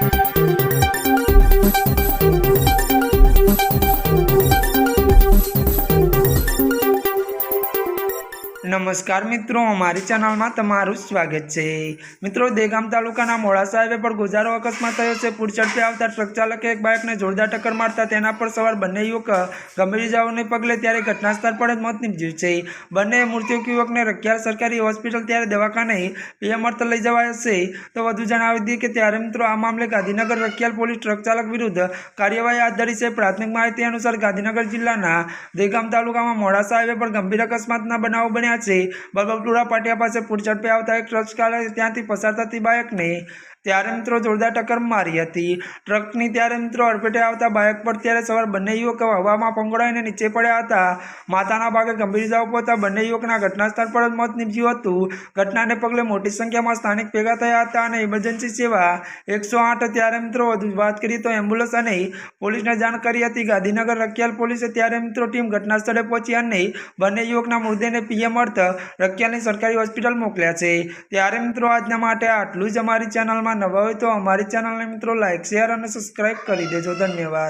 Thank you. નમસ્કાર મિત્રો, અમારી ચેનલમાં તમારું સ્વાગત છે. મિત્રો, દેગામ તાલુકાના મોડાસા હાઈવે પર ગુજારો અકસ્માત થયો છે. પૂરચડપે આવતા ટ્રક ચાલકે એક બાઇકને જોરદાર ટક્કર મારતા તેના પર સવાર બંને યુવક ગંભીર ઇજાઓને પગલે ત્યારે ઘટના સ્થળ પર જ મોત નીપજ્યું છે. બંને મૃત્યુક યુવકને રખિયાલ સરકારી હોસ્પિટલ ત્યારે દવાખાને પીએમ લઈ જવાય છે. તો વધુ જણાવી દઈએ કે ત્યારે મિત્રો, આ મામલે ગાંધીનગર રખિયાલ પોલીસ ટ્રક ચાલક વિરુદ્ધ કાર્યવાહી હાથ ધરી છે. પ્રાથમિક માહિતી અનુસાર ગાંધીનગર જિલ્લાના દેગામ તાલુકામાં મોડાસા હાઈવે પર ગંભીર અકસ્માતના બનાવો બન્યા છે. બગલપુરા પાટિયા પાસે પૂરઝડપે આવતા એક ટ્રસ્ટ ચાલક ત્યાંથી પસાર થતી બાઇકને ત્યારે મિત્રો જોરદાર ટક્કર મારી હતી. ટ્રકની ત્યારે મિત્રો અડફેટે આવતા બાઇક પર ત્યારે સવાર બંને યુવક હવામાં પંગોળાઈને નીચે પડ્યા હતા. માતાના ભાગે ગંભીર ઇજાઓ પહોંચતા બંને યુવકના ઘટના સ્થળ પર જ મોત નીપજ્યું હતું. ઘટનાને પગલે મોટી સંખ્યામાં સ્થાનિક ભેગા થયા હતા અને ઇમરજન્સી સેવા એકસો આઠ ત્યારે મિત્રો વાત કરીએ તો એમ્બ્યુલન્સ અને પોલીસને જાણ કરી હતી. ગાંધીનગર રખિયાલ પોલીસે ત્યારે મિત્રો ટીમ ઘટના સ્થળે પહોંચી અને બંને યુવકના મૃતદેહને પીએમ અર્થ રખિયાલની સરકારી હોસ્પિટલ મોકલ્યા છે. ત્યારે મિત્રો આજના માટે આટલું જ અમારી ચેનલમાં નવા હોય તો અમારી ચેનલને મિત્રો લાઇક શેર અને સબસ્ક્રાઇબ કરી દેજો. ધન્યવાદ.